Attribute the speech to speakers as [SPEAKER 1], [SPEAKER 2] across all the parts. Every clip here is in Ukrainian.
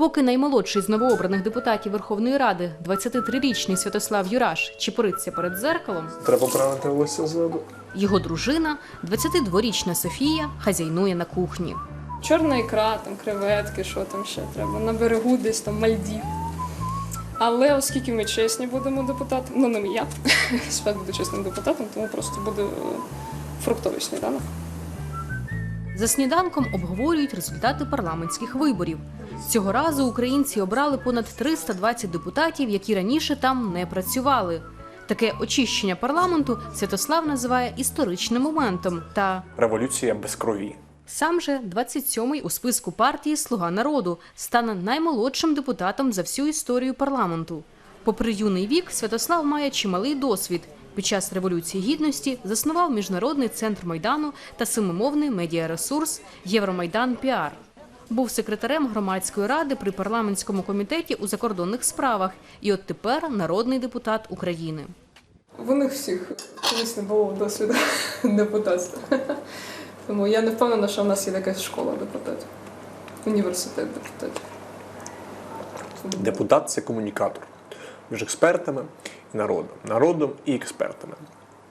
[SPEAKER 1] Поки наймолодший з новообраних депутатів Верховної Ради, 23-річний Святослав Юраш, чепуриться перед дзеркалом,
[SPEAKER 2] Треба правити волосся ззаду.
[SPEAKER 1] його дружина, 22-річна Софія, хазяйнує на кухні.
[SPEAKER 3] Чорна ікра, там креветки, що там ще треба, на берегу десь там Мальдів. Але оскільки ми чесні будемо депутатами, ну не я, свят буду чесним депутатом, тому просто буде е, фруктовий сніданок.
[SPEAKER 1] За сніданком обговорюють результати парламентських виборів. Цього разу українці обрали понад 320 депутатів, які раніше там не працювали. Таке очищення парламенту Святослав називає історичним моментом. Та
[SPEAKER 2] Революція без крові.
[SPEAKER 1] сам же 27-й у списку партії Слуга народу стане наймолодшим депутатом за всю історію парламенту. Попри юний вік, Святослав має чималий досвід. Під час революції гідності заснував міжнародний центр майдану та семимовний медіаресурс Євромайдан Піар. Був секретарем громадської ради при парламентському комітеті у закордонних справах і от тепер народний депутат України.
[SPEAKER 3] В них всіх колись не було досвіду депутатства. Тому я не впевнена, що в нас є якась школа депутатів, університет депутатів.
[SPEAKER 2] Депутат це комунікатор між експертами народом, народом і експертами.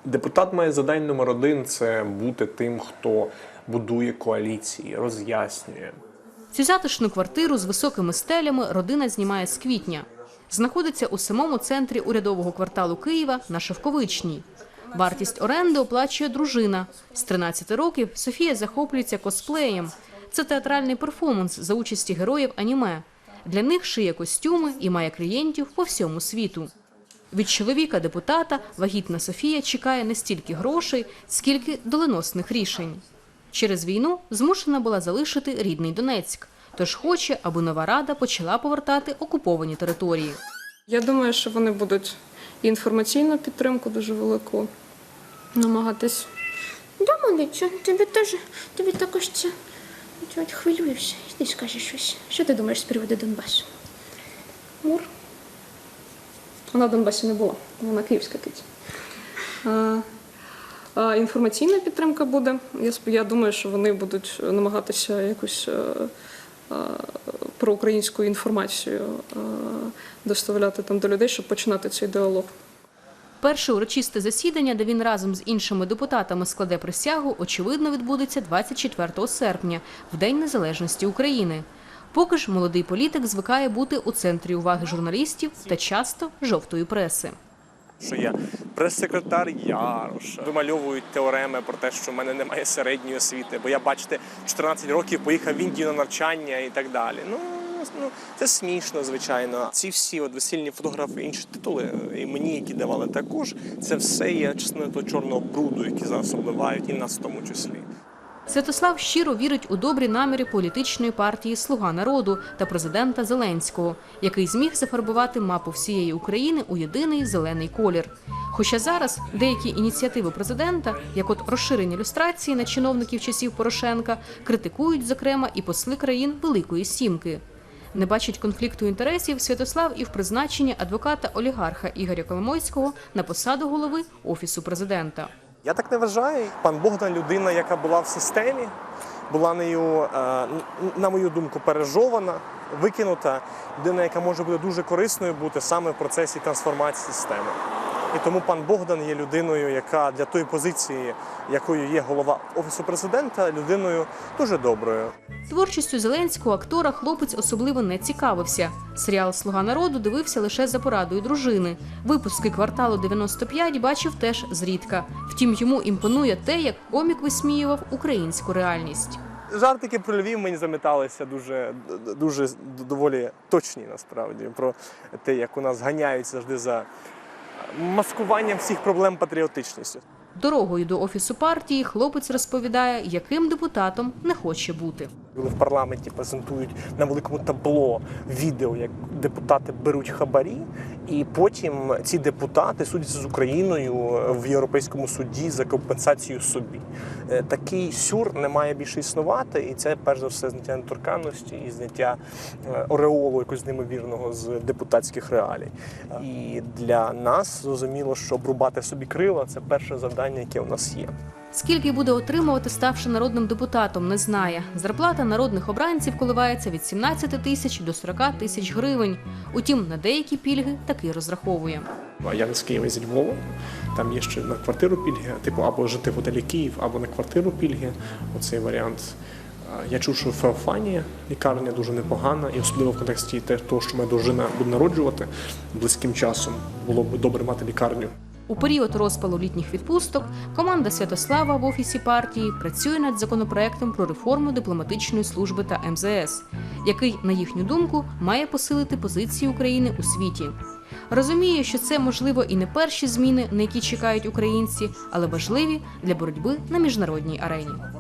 [SPEAKER 2] Депутат має завдання номер один це бути тим, хто будує коаліції, роз'яснює.
[SPEAKER 1] Цю затишну квартиру з високими стелями родина знімає з квітня. Знаходиться у самому центрі урядового кварталу Києва на Шевковичній. Вартість оренди оплачує дружина. З 13 років Софія захоплюється косплеєм. Це театральний перформанс за участі героїв аніме. Для них шиє костюми і має клієнтів по всьому світу. Від чоловіка депутата вагітна Софія чекає не стільки грошей, скільки доленосних рішень. Через війну змушена була залишити рідний Донецьк, тож хоче, аби нова рада почала повертати окуповані території.
[SPEAKER 3] Я думаю, що вони будуть і інформаційну підтримку дуже велику намагатись.
[SPEAKER 4] Да, малеча, тобі теж, тобі також це хвилюєшся. Ти скажеш щось. Що ти думаєш з приводу Донбасу?
[SPEAKER 3] Мур. Вона в Донбасі не була, вона київська киця. А, а інформаційна підтримка буде. Я, думаю, що вони будуть намагатися якусь е, е, проукраїнську інформацію е, доставляти там до людей, щоб починати цей діалог.
[SPEAKER 1] Перше урочисте засідання, де він разом з іншими депутатами складе присягу, очевидно, відбудеться 24 серпня, в День Незалежності України. Поки ж молодий політик звикає бути у центрі уваги журналістів та часто жовтої преси.
[SPEAKER 5] що я прес-секретар Яроша. Вимальовують теореми про те, що в мене немає середньої освіти, бо я, бачите, 14 років поїхав в Індію на навчання і так далі. Ну, ну це смішно, звичайно. Ці всі от весільні фотографи, інші титули, і мені, які давали також, це все є частиною того чорного бруду, який зараз обливають, і нас в тому числі.
[SPEAKER 1] Святослав щиро вірить у добрі наміри політичної партії Слуга народу та президента Зеленського, який зміг зафарбувати мапу всієї України у єдиний зелений колір. Хоча зараз деякі ініціативи президента, як от розширення люстрації на чиновників часів Порошенка, критикують зокрема і посли країн Великої Сімки. Не бачить конфлікту інтересів Святослав і в призначенні адвоката олігарха Ігоря Коломойського на посаду голови офісу президента.
[SPEAKER 5] Я так не вважаю. Пан Богдан людина, яка була в системі, була нею, е, на мою думку, пережована, викинута. Людина, яка може бути дуже корисною бути саме в процесі трансформації системи. І тому пан Богдан є людиною, яка для тої позиції, якою є голова офісу президента, людиною дуже доброю.
[SPEAKER 1] Творчістю зеленського актора хлопець особливо не цікавився. Серіал Слуга народу дивився лише за порадою дружини. Випуски кварталу 95 бачив теж зрідка. Втім, йому імпонує те, як комік висміював українську реальність.
[SPEAKER 5] Жартики про Львів мені заметалися дуже, дуже доволі точні насправді про те, як у нас ганяють завжди за маскуванням всіх проблем патріотичністю.
[SPEAKER 1] Дорогою до офісу партії хлопець розповідає, яким депутатом не хоче бути.
[SPEAKER 5] Коли в парламенті презентують на великому табло відео, як депутати беруть хабарі, і потім ці депутати судяться з Україною в Європейському суді за компенсацію собі. Е, Такий сюр не має більше існувати, і це перш за все зняття недоторканності і зняття е, ореолу якогось неймовірного з депутатських реалій. І для нас зрозуміло, що обрубати собі крила це перше завдання, яке у нас є.
[SPEAKER 1] Скільки буде отримувати, ставши народним депутатом, не знає. Зарплата народних обранців коливається від 17 тисяч до 40 тисяч гривень. Утім, на деякі пільги таки розраховує.
[SPEAKER 5] Я не з Києва, зі Львова. Там є ще на квартиру пільги, типу або жити в готелі Київ, або на квартиру пільги. Оцей варіант. Я чув, що в Феофанії лікарня дуже непогана, і особливо в контексті того, що моя дружина буде народжувати близьким часом, було б добре мати лікарню.
[SPEAKER 1] У період розпалу літніх відпусток команда Святослава в офісі партії працює над законопроектом про реформу дипломатичної служби та МЗС, який, на їхню думку, має посилити позиції України у світі. Розуміє, що це можливо і не перші зміни, на які чекають українці, але важливі для боротьби на міжнародній арені.